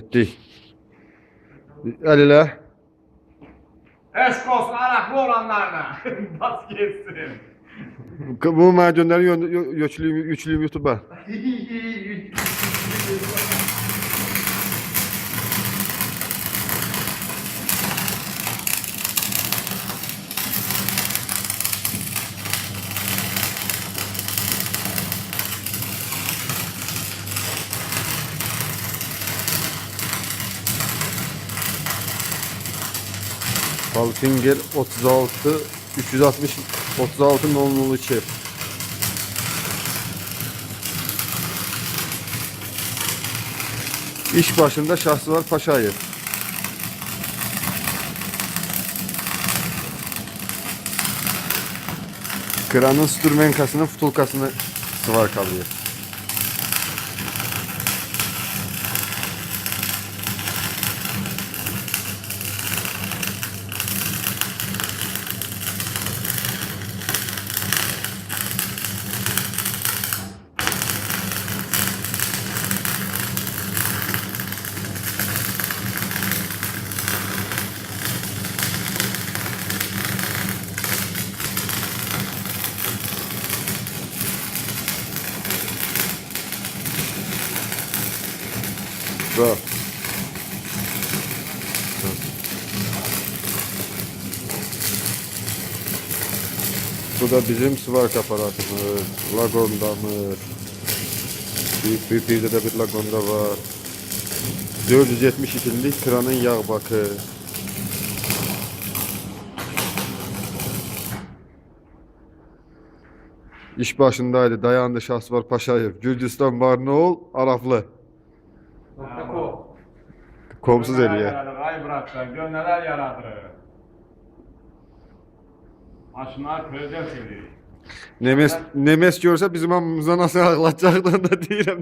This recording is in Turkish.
Etdik. El ile. Eşk olsun araklı olanlarla. Bas geçsin. Bu mənə göndərin yüklüyüm, yüklüyüm YouTube-a. Halfinger 36 360 36 002 İş başında Şahsıvar Paşayev. Kranın stürmenkasının futulkasını sıvar kalıyor. Bak. Bu da bizim sıvark aparatımız. Lagondamız. Büyük bir bir de bir lagonda var. 472'lik kranın yağ bakı. İş başındaydı. Dayandı Şahsıvar Paşayev. Gürcistan Barnoğul Araflı. Nokta.com Komsuz eliye. yaradır, Ay bıraklar, gönüller yaradır. Maşınlar prezident edir. Nemes, Nemes görsə bizim hamımızdan nasıl ağlatacaqdır da deyirəm.